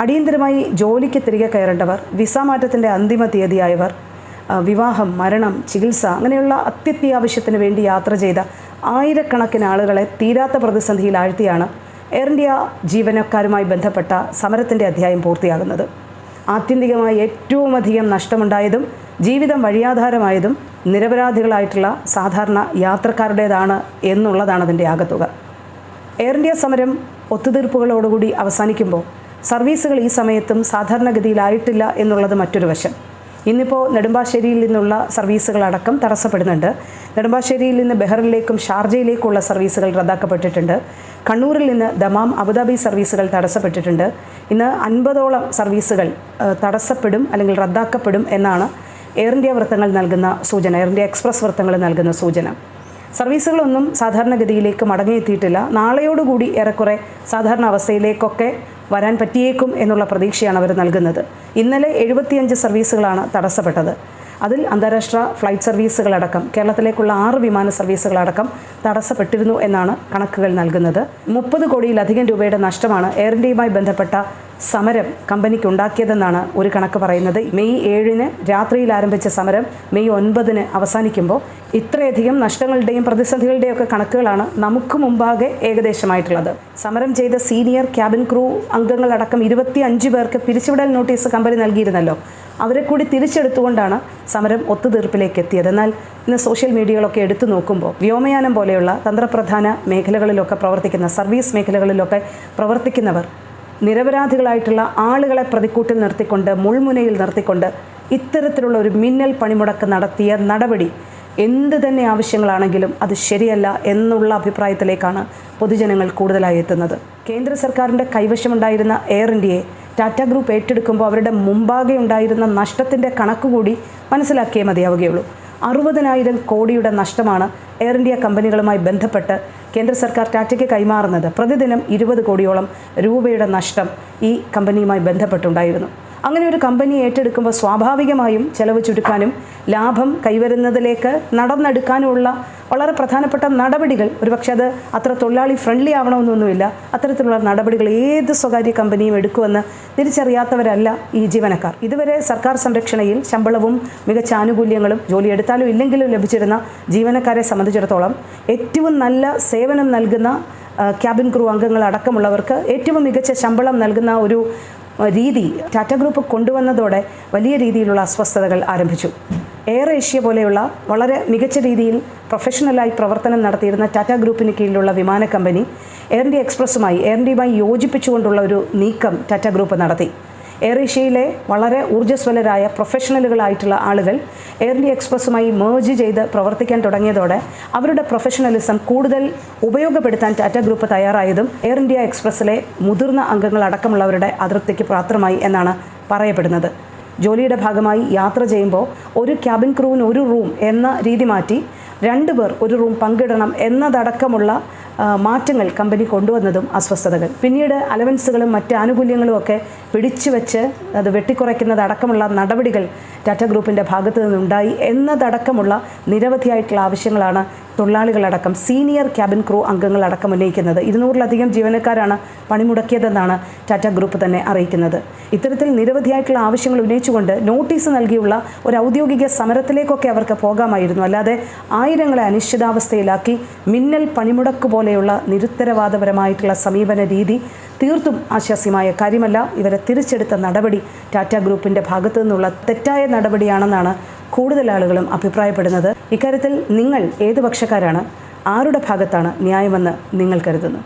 അടിയന്തരമായി ജോലിക്ക് തിരികെ കയറേണ്ടവർ വിസ മാറ്റത്തിന്റെ അന്തിമ തീയതിയായവർ വിവാഹം മരണം ചികിത്സ അങ്ങനെയുള്ള അത്യത്യാവശ്യത്തിന് വേണ്ടി യാത്ര ചെയ്ത ആയിരക്കണക്കിന് ആളുകളെ തീരാത്ത പ്രതിസന്ധിയിൽ ആഴ്ത്തിയാണ് എയർ ഇന്ത്യ ജീവനക്കാരുമായി ബന്ധപ്പെട്ട സമരത്തിന്റെ അധ്യായം പൂർത്തിയാകുന്നത്. ആത്യന്തികമായി ഏറ്റവും അധികം നഷ്ടമുണ്ടായതും ജീവിതം വഴിയാധാരമായതും നിരപരാധികളായിട്ടുള്ള സാധാരണ യാത്രക്കാരുടേതാണ് എന്നുള്ളതാണ് അതിന്റെ ആകത്തുക. എയർ ഇന്ത്യ സമരം ഒത്തുതീർപ്പുകളോടുകൂടി അവസാനിക്കുമ്പോൾ സർവീസുകൾ ഈ സമയത്തും സാധാരണഗതിയിലായിട്ടില്ല എന്നുള്ളത് മറ്റൊരു വശം. ഇന്നിപ്പോൾ നെടുമ്പാശ്ശേരിയിൽ നിന്നുള്ള സർവീസുകളടക്കം തടസ്സപ്പെടുന്നുണ്ട്. നെടുമ്പാശ്ശേരിയിൽ നിന്ന് ബെഹറിലേക്കും ഷാർജയിലേക്കുള്ള സർവീസുകൾ റദ്ദാക്കപ്പെട്ടിട്ടുണ്ട്. കണ്ണൂരിൽ നിന്ന് ദമാം അബുദാബി സർവീസുകൾ തടസ്സപ്പെട്ടിട്ടുണ്ട്. ഇന്ന് അൻപതോളം സർവീസുകൾ തടസ്സപ്പെടും അല്ലെങ്കിൽ റദ്ദാക്കപ്പെടും എന്നാണ് എയർ ഇന്ത്യ വൃത്തങ്ങൾ നൽകുന്ന സൂചന എയർ ഇന്ത്യ എക്സ്പ്രസ് വൃത്തങ്ങൾ നൽകുന്ന സൂചന. സർവീസുകളൊന്നും സാധാരണഗതിയിലേക്ക് മടങ്ങിയെത്തിയിട്ടില്ല. നാളെയോടുകൂടി ഏറെക്കുറെ സാധാരണ അവസ്ഥയിലേക്കൊക്കെ വരാൻ പറ്റിയേക്കും എന്നുള്ള പ്രതീക്ഷയാണ് അവർ നൽകുന്നത്. ഇന്നലെ എഴുപത്തിയഞ്ച് സർവീസുകളാണ് തടസ്സപ്പെട്ടത്. അതിൽ അന്താരാഷ്ട്ര ഫ്ലൈറ്റ് സർവീസുകളടക്കം കേരളത്തിലേക്കുള്ള ആറ് വിമാന സർവീസുകളടക്കം തടസ്സപ്പെട്ടിരുന്നു എന്നാണ് കണക്കുകൾ നൽകുന്നത്. മുപ്പത് കോടിയിലധികം രൂപയുടെ നഷ്ടമാണ് എയർ ഇന്ത്യയുമായി ബന്ധപ്പെട്ട സമരം കമ്പനിക്ക് ഉണ്ടാക്കിയതെന്നാണ് ഒരു കണക്ക് പറയുന്നത്. മെയ് ഏഴിന് രാത്രിയിൽ ആരംഭിച്ച സമരം മെയ് ഒൻപതിന് അവസാനിക്കുമ്പോൾ ഇത്രയധികം നഷ്ടങ്ങളുടെയും പ്രതിസന്ധികളുടെയും ഒക്കെ കണക്കുകളാണ് നമുക്ക് മുമ്പാകെ ഏകദേശമായിട്ടുള്ളത്. സമരം ചെയ്ത സീനിയർ ക്യാബിൻ ക്രൂ അംഗങ്ങളടക്കം ഇരുപത്തി അഞ്ച് പേർക്ക് പിരിച്ചുവിടൽ നോട്ടീസ് കമ്പനി നൽകിയിരുന്നല്ലോ. അവരെ കൂടി തിരിച്ചെടുത്തുകൊണ്ടാണ് സമരം ഒത്തുതീർപ്പിലേക്ക് എത്തിയത് എന്നാൽ ഇന്ന് സോഷ്യൽ മീഡിയകളൊക്കെ എടുത്തു നോക്കുമ്പോൾ വ്യോമയാനം പോലെയുള്ള തന്ത്രപ്രധാന മേഖലകളിലൊക്കെ പ്രവർത്തിക്കുന്ന സർവീസ് മേഖലകളിലൊക്കെ പ്രവർത്തിക്കുന്നവർ നിരപരാധികളായിട്ടുള്ള ആളുകളെ പ്രതിക്കൂട്ടിൽ നിർത്തിക്കൊണ്ട് മുൾമുനയിൽ നിർത്തിക്കൊണ്ട് ഇത്തരത്തിലുള്ള ഒരു മിന്നൽ പണിമുടക്ക് നടത്തിയ നടപടി എന്ത് തന്നെ ആവശ്യങ്ങളാണെങ്കിലും അത് ശരിയല്ല എന്നുള്ള അഭിപ്രായത്തിലേക്കാണ് പൊതുജനങ്ങൾ കൂടുതലായി എത്തുന്നത്. കേന്ദ്ര സർക്കാരിന്റെ കൈവശമുണ്ടായിരുന്ന എയർ ഇന്ത്യയെ ടാറ്റ ഗ്രൂപ്പ് ഏറ്റെടുക്കുമ്പോൾ അവരുടെ മുമ്പാകെ ഉണ്ടായിരുന്ന നഷ്ടത്തിന്റെ കണക്കുകൂടി മനസ്സിലാക്കിയേ മതിയാവുകയുള്ളൂ. അറുപതിനായിരം കോടിയുടെ നഷ്ടമാണ് എയർ ഇന്ത്യ കമ്പനികളുമായി ബന്ധപ്പെട്ട് കേന്ദ്ര സർക്കാർ ടാറ്റയ്ക്ക് കൈമാറുന്നത്. പ്രതിദിനം ഇരുപത് കോടിയോളം രൂപയുടെ നഷ്ടം ഈ കമ്പനിയുമായി ബന്ധപ്പെട്ടുണ്ടായിരുന്നു. അങ്ങനെ ഒരു കമ്പനി ഏറ്റെടുക്കുമ്പോൾ സ്വാഭാവികമായും ചെലവ് ചുരുക്കാനും ലാഭം കൈവരുന്നതിലേക്ക് നടന്നെടുക്കാനുമുള്ള വളരെ പ്രധാനപ്പെട്ട നടപടികൾ. ഒരുപക്ഷെ അത് അത്ര തൊഴിലാളി ഫ്രണ്ട്ലി ആവണമെന്നൊന്നുമില്ല. അത്തരത്തിലുള്ള നടപടികൾ ഏത് സ്വകാര്യ കമ്പനിയും എടുക്കുമെന്ന് തിരിച്ചറിയാത്തവരല്ല ഈ ജീവനക്കാർ. ഇതുവരെ സർക്കാർ സംരക്ഷണയിൽ ശമ്പളവും മികച്ച ആനുകൂല്യങ്ങളും ജോലി എടുത്താലും ഇല്ലെങ്കിലും ലഭിച്ചിരുന്ന ജീവനക്കാരെ സംബന്ധിച്ചിടത്തോളം ഏറ്റവും നല്ല സേവനം നൽകുന്ന ക്യാബിൻ ക്രൂ അംഗങ്ങൾ അടക്കമുള്ളവർക്ക് ഏറ്റവും മികച്ച ശമ്പളം നൽകുന്ന ഒരു രീതി ടാറ്റ ഗ്രൂപ്പ് കൊണ്ടുവന്നതോടെ വലിയ രീതിയിലുള്ള അസ്വസ്ഥതകൾ ആരംഭിച്ചു. എയർ ഏഷ്യ പോലെയുള്ള വളരെ മികച്ച രീതിയിൽ പ്രൊഫഷണലായി പ്രവർത്തനം നടത്തിയിരുന്ന ടാറ്റ ഗ്രൂപ്പിന് കീഴിലുള്ള വിമാന കമ്പനി എയർ ഇന്ത്യ എക്സ്പ്രസ്സുമായി എയർ ഇന്ത്യയുമായി യോജിപ്പിച്ചുകൊണ്ടുള്ള ഒരു നീക്കം ടാറ്റ ഗ്രൂപ്പ് നടത്തി. എയർ ഏഷ്യയിലെ വളരെ ഊർജസ്വലരായ പ്രൊഫഷണലുകളായിട്ടുള്ള ആളുകൾ എയർ ഇന്ത്യ എക്സ്പ്രസ്സുമായി മേർജ് ചെയ്ത് പ്രവർത്തിക്കാൻ തുടങ്ങിയതോടെ അവരുടെ പ്രൊഫഷണലിസം കൂടുതൽ ഉപയോഗപ്പെടുത്താൻ ടാറ്റ ഗ്രൂപ്പ് തയ്യാറായതും എയർ ഇന്ത്യ എക്സ്പ്രസ്സിലെ മുതിർന്ന അംഗങ്ങൾ അടക്കമുള്ളവരുടെ അതൃപ്തിക്ക് പാത്രമായി എന്നാണ് പറയപ്പെടുന്നത്. ജോലിയുടെ ഭാഗമായി യാത്ര ചെയ്യുമ്പോൾ ഒരു ക്യാബിൻ ക്രൂവിന് ഒരു റൂം എന്ന രീതി മാറ്റി രണ്ടുപേർ ഒരു റൂം പങ്കിടണം എന്നതടക്കമുള്ള മാറ്റങ്ങൾ കമ്പനി കൊണ്ടുവന്നതും അസ്വസ്ഥതകൾ. പിന്നീട് അലവൻസുകളും മറ്റ് ആനുകൂല്യങ്ങളും ഒക്കെ പിടിച്ചു വെച്ച് അത് വെട്ടിക്കുറയ്ക്കുന്നത് അടക്കമുള്ള നടപടികൾ ടാറ്റ ഗ്രൂപ്പിന്റെ ഭാഗത്തു നിന്നുണ്ടായി എന്നതടക്കമുള്ള നിരവധിയായിട്ടുള്ള ആവശ്യങ്ങളാണ് തൊഴിലാളികളടക്കം സീനിയർ ക്യാബിൻ ക്രൂ അംഗങ്ങളടക്കം ഉന്നയിക്കുന്നത്. ഇരുന്നൂറിലധികം ജീവനക്കാരാണ് പണിമുടക്കിയതെന്നാണ് ടാറ്റ ഗ്രൂപ്പ് തന്നെ അറിയിക്കുന്നത്. ഇത്തരത്തിൽ നിരവധിയായിട്ടുള്ള ആവശ്യങ്ങൾ ഉന്നയിച്ചുകൊണ്ട് നോട്ടീസ് നൽകിയുള്ള ഒരു ഔദ്യോഗിക സമരത്തിലേക്കൊക്കെ അവർക്ക് പോകാമായിരുന്നു. അല്ലാതെ ആയിരങ്ങളെ അനിശ്ചിതാവസ്ഥയിലാക്കി മിന്നൽ പണിമുടക്ക് പോലെയുള്ള നിരുത്തരവാദപരമായിട്ടുള്ള സമീപന രീതി തീർത്തും ആശ്വാസ്യമായ കാര്യമല്ല. ഇവരെ തിരിച്ചെടുത്ത നടപടി ടാറ്റ ഗ്രൂപ്പിന്റെ ഭാഗത്തു നിന്നുള്ള തെറ്റായ നടപടിയാണെന്നാണ് കൂടുതൽ ആളുകളും അഭിപ്രായപ്പെടുന്നത്. ഇക്കാര്യത്തിൽ നിങ്ങൾ ഏത് പക്ഷക്കാരാണ്? ആരുടെ ഭാഗത്താണ് ന്യായമെന്ന് നിങ്ങൾ കരുതുന്നു?